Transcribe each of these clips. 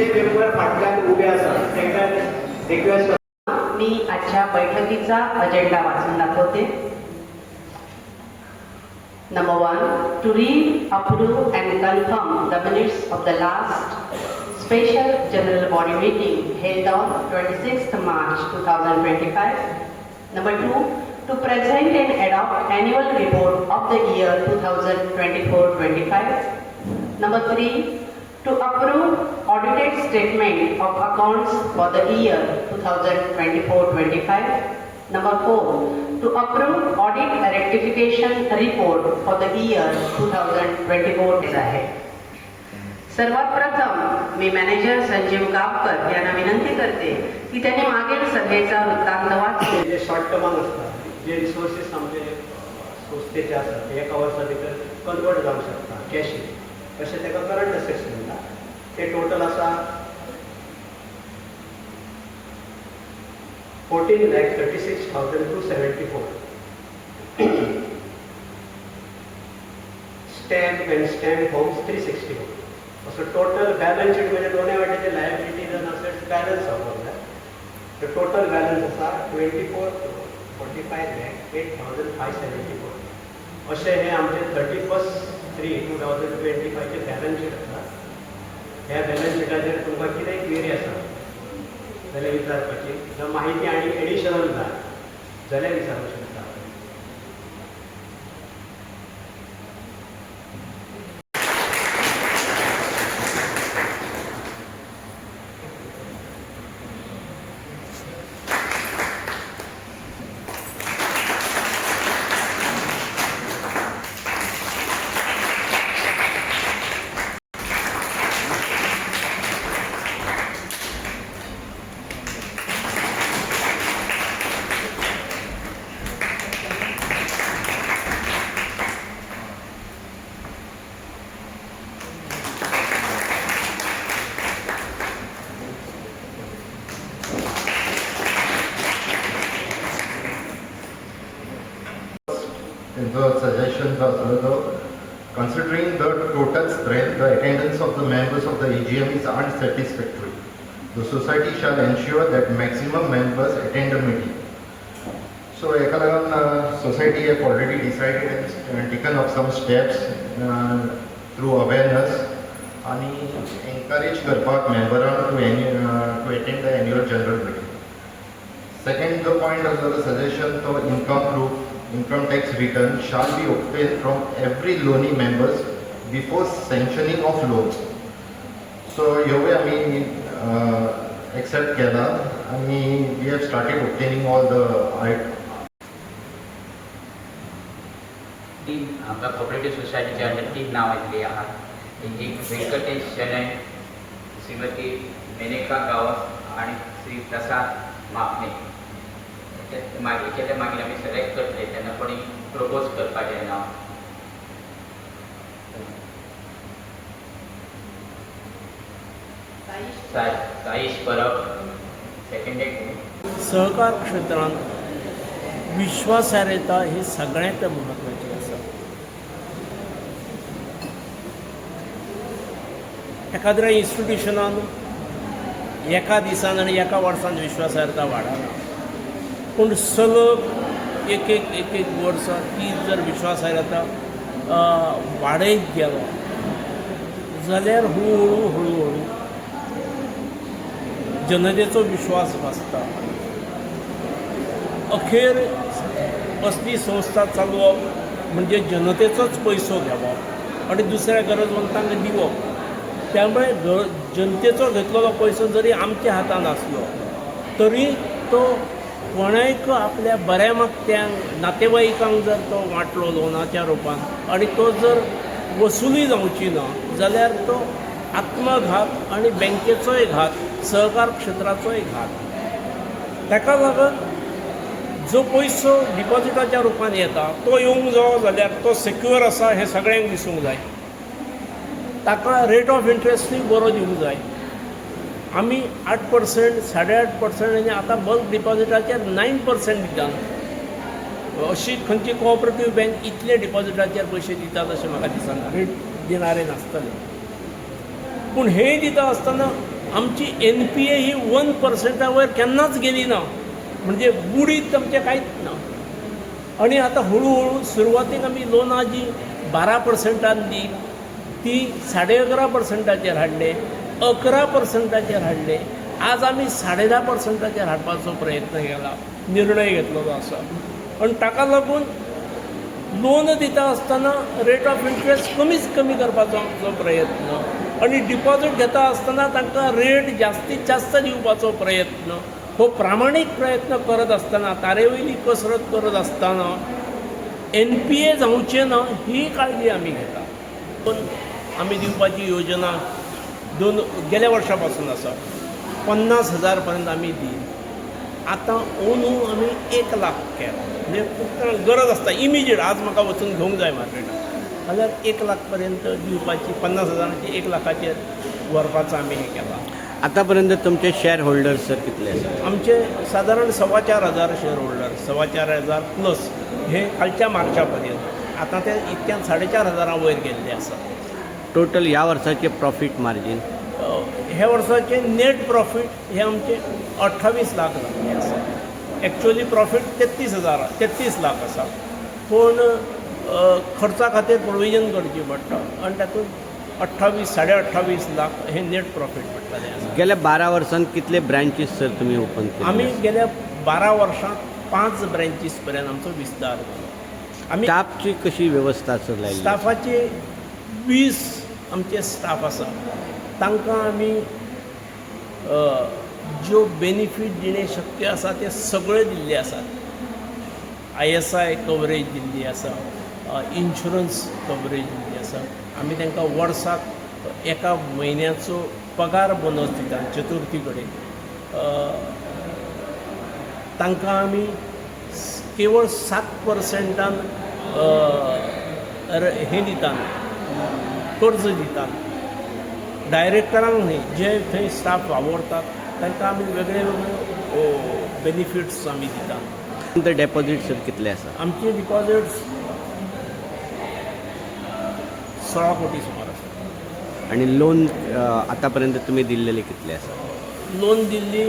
जे मेंबर फाटल्यान उबे आसा तांकां रिक्वेस्ट मी आजच्या बैठकीचा अजेंडा वाचून दाखवते Number one, to read, approve and confirm the minutes of the last special general body meeting held on 26th March 2025. Number two, to present and adopt annual report of the year 2024-25. Number three, to approve audited statement of accounts for the year 2024-25. Number 4. to approve audit rectification report for the year 2024 आहे सर्वात प्रथम मी manager Sanjeev गावकर यांना विनंती करते की त्यांनी मागील सभेचा वृत्तांत वाचून जे शॉर्ट टर्म असतात जे रिसोर्सेस आमचे संस्थेचे असतात एका वर्सा भितर कन्वर्ट जाऊ शकता कॅश तशें ताका करंट असेसमेंट म्हणटा टोटल आसा fourteen lakh thirty six thousand two seventy four stamp and homes three sixty four असं टोटल बॅलन्स शीट म्हणजे दोन्ही वाटेचे लायबिलिटीज आनी असेट्स बॅलन्स जावपाक जाय तर टोटल बॅलन्स आसा twenty four forty five lakh eight thousand five seventy four अशें हे आमचे थर्टी फस्ट थ्री शीट आसा ह्या बॅलन्स शिटाचेर तुमकां कितेंय क्वेरी आसा जाल्यार विचारपाची जावं माहिती आनी एडिशनल जाय जाल्यार विचारूंक शकता The suggestion was although considering the total strength, the attendance of the members of the AGM is unsatisfactory. The society shall ensure that maximum members attend the meeting. So एका लागून society have already decided and taken up some steps uh, through awareness आणि encourage करपाक मेंबरांक to any- uh, to attend the annual general meeting. Second, the point of the suggestion, the income proof, income tax return shall be obtained from every loanee members before sanctioning of loans. So, ह्यो way आमी uh, accept केला आणि we have started obtaining all the I- तीन आमकां cooperative सोसायटीच्या under तीन नांव येतली आहात एक व्यंकटेश शेणय श्रीमती मेनेका गावस आणि श्री प्रसाद मापणे ते मागीर केल्या मागीर आमी सिलेक्ट करतले तेन्ना कोणी प्रपोज करपाचें ना साईश परब. सेकंड सहकार क्षेत्रांत विश्वासार्हता ही सगळ्यांत म्हत्वाची आसा एखाद्या इन्स्टिट्युशनान एका दिसान आनी एका वर्सान विश्वासार्हता वाडना पूण सलग एक एक एक एक वर्सां ती जर विश्वासार्हता अ, वाडयत गेलो. जाल्यार हळू हळू हळू हळू जनतेचो विश्वास बसता अखेर असली संस्था चालवप म्हणजे जनतेचोच पयसो घेवप आणि दुसऱ्या गरजवंतांक दिवप त्यामुळे ग जनतेचो घेतलेलो पयसो जरी आमच्या हातान आसलो तरी तो कोणाक आपल्या बऱ्या मागत्यांक नातेवाईकांक जर तो वाटलो लोनाच्या रुपान आणि तो जर वसुली जावची ना जाल्यार तो आत्मघात आणि बँकेचोय घात सहकार क्षेत्राचोय घात. ताका लागून जो पयसो डिपॉझिटाच्या रुपान येता तो येवंक जावो जाल्यार तो सेक्युअर आसा हें सगळ्यांक दिसूंक जाय. ताका रेट ऑफ इंट्रस्टूय बरो दिवंक जाय. आमी आठ पर्संट साडे आठ पर्संट आनी आतां बल्क डिपॉझिटाचेर नायन पर्संट दितात अशी खंयची कोऑपरेटीव बँक इतले डिपॉझिटाचेर पयशे दितात अशें म्हाका दिसना रेट दिणारे नासतले. पूण हेय दिता आसतना आमची एन पी ए ही वन पर्सेंटा वयर केन्नाच गेली ना. म्हणजे बुडीत आमचें कांयच ना. आणि आता हळूहळू सुरवातीक आमी लोनां जी बारा पर्संटान दी ती साडे अकरा पर्संटाचेर हाडले अकरा पर्संटाचेर हाडले. आज आमी साडे धा पर्संटाचेर हाडपाचो प्रयत्न केला. निर्णय घेतलेलो आसा पण ताका लागून लोन दिता आसतना रेट ऑफ इंट्रस्ट कमीच कमी करपाचो आमचो प्रयत्न आणि डिपॉझिट घेता आसतना तांकां रेट जास्तीत जास्त दिवपाचो प्रयत्न. हो प्रामाणीक प्रयत्न करत आसतना तारेवयली कसरत करत आसतना एन पी ए जावचे ना ही काळजी आमी घेता पण आमी दिवपाची योजना दोन गेल्या वर्सा पासून आसा पन्नास हजार पर्यंत आमी दी आतां ओनू आमी एक लाख केला. म्हणजे खूब गरज आसता इमिजिएट आज म्हाका वचून घेवंक जाय मार्केटात जाल्यार एक लाख पर्यंत दिवपाची पन्नास हजारांची एक लाखाचेर व्हरपाचो आमी हें केला. आतापर्यंत तुमचे शेअर होल्डर्स सर कितले आमचे सादारण सव्वा चार हजार शेअर होल्डर सव्वा चार हजार प्लस हे कालच्या मार्चा पर्यंत. आतां ते इतक्यान साडे चार हजारां वयर गेल्ले आसा टोटल ह्या वर्साचे प्रॉफिट मार्जिन अ, ह्या वर्साचे नेट प्रॉफीट हे आमचे अठ्ठावीस लाख जाल्ले आसा एक्चुअली प्रॉफीट तेत्तीस हजार तेत्तीस लाख आसा पूण खर्चा खातीर प्रोविजन करची पडटा आनी तातूंत अठ्ठावीस साडे अठ्ठावीस लाख हे नेट प्रॉफीट पडटलें गेल्या बारा वर्सांत कितले ब्रांचीस सर तुम्ही ओपन केले आमी गेल्या बारा वर्सांत पांच ब्रँचीस पर्यंत आमचो विस्तार आमी स्टाफची कशी व्यवस्था सर लायली स्टाफाचे वीस आमचे स्टाफ आसा तांकां आमी ज्यो बेनिफीट दिणे शक्य आसा ते सगळे दिल्ले आसात आय एस आय कवरेज दिल्ली आसा इन्शुरन्स कवरेज दिल्ली आसा आमी तांकां वर्साक एका म्हयन्याचो पगार बोनस दिता चतुर्थी कडेन तांकां आमी केवळ सात पर्सेंटान हे दितात कर्ज दितात डायरेक्टरांक न्हय जे थंय स्टाफ वावरतात तांकां आमी वेगळे वेगळे बेनिफिट्स आमी दितात. डेपॉझिट सर कितले आसा आमचे डिपॉझिट्स सोळा कोटी सुमार आसा आणि लोन आतापर्यंत तुम्ही दिलेले कितले आसा लोन दिल्ली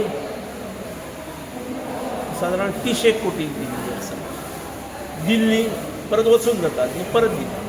सादारण तीस एक कोटी दिल्ली आसा दिल्ली परत वचून जाता ती परत दिता